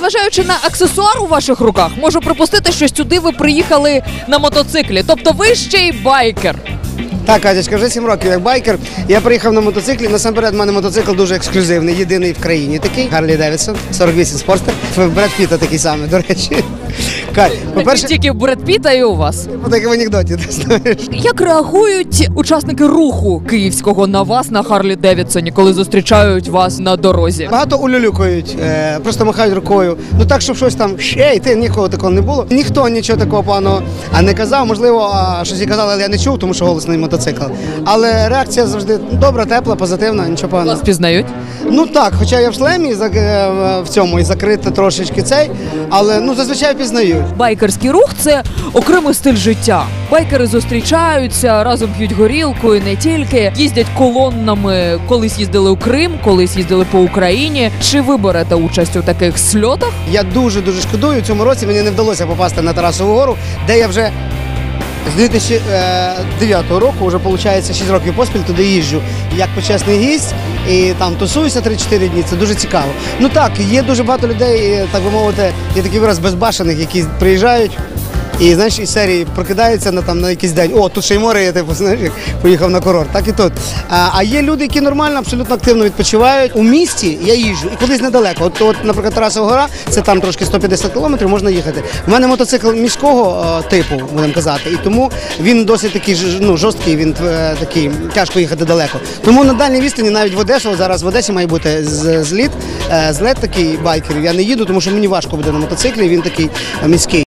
Незважаючи на аксесуар у ваших руках, можу припустити, що сюди ви приїхали на мотоциклі. Тобто ви ще й байкер. Так, Катячка, вже 7 років як байкер. Я приїхав на мотоциклі. Насамперед, в мене мотоцикл дуже ексклюзивний, єдиний в країні такий. Гарлі Девідсон, 48 Спортер. Бред Піта такий самий, до речі. Кать, по-перше, Тільки Бред Піта і у вас. так в анекдоті, ти знаєш. Як реагують учасники руху київського на вас на Харлі Девідсоні, коли зустрічають вас на дорозі? Багато улюлюкають, е, просто махають рукою. Ну так, щоб щось там ще йти, нікого такого не було. Ніхто нічого такого поганого а не казав. Можливо, а, щось і казали, але я не чув, тому що голосний мотоцикл. Але реакція завжди добра, тепла, позитивна, нічого поганого. Вас пізнають? Ну так, хоча я в шлемі зак- е, в цьому і закрито трошечки цей, але ну зазвичай Байкерський рух це окремий стиль життя. Байкери зустрічаються, разом п'ють горілку і не тільки їздять колоннами. Колись їздили у Крим, колись їздили по Україні. Чи ви берете участь у таких сльотах? Я дуже дуже шкодую. Цьому році мені не вдалося попасти на Тарасову гору, де я вже з 2009 року, вже виходить 6 років поспіль туди їжджу як почесний гість. І там тусуюся 3-4 дні, це дуже цікаво. Ну так, є дуже багато людей, е, так би мовити, є такий вираз безбашених, які приїжджають. І знаєш, із серії прокидаються на там на якийсь день. О, тут ще й море, є, типу, знаєш, поїхав на курорт. Так і тут. А, а є люди, які нормально, абсолютно активно відпочивають. У місті я їжджу і кудись недалеко. От, от наприклад, Тарасова гора, це там трошки 150 кілометрів, можна їхати. У мене мотоцикл міського е, типу, будемо казати, і тому він досить такий ну, жорсткий, він е, такий тяжко їхати далеко. Тому на дальній відстані, навіть в Одесу, зараз в Одесі має бути зліт, е, злет такий байкерів. Я не їду, тому що мені важко буде на мотоциклі, він такий е, міський.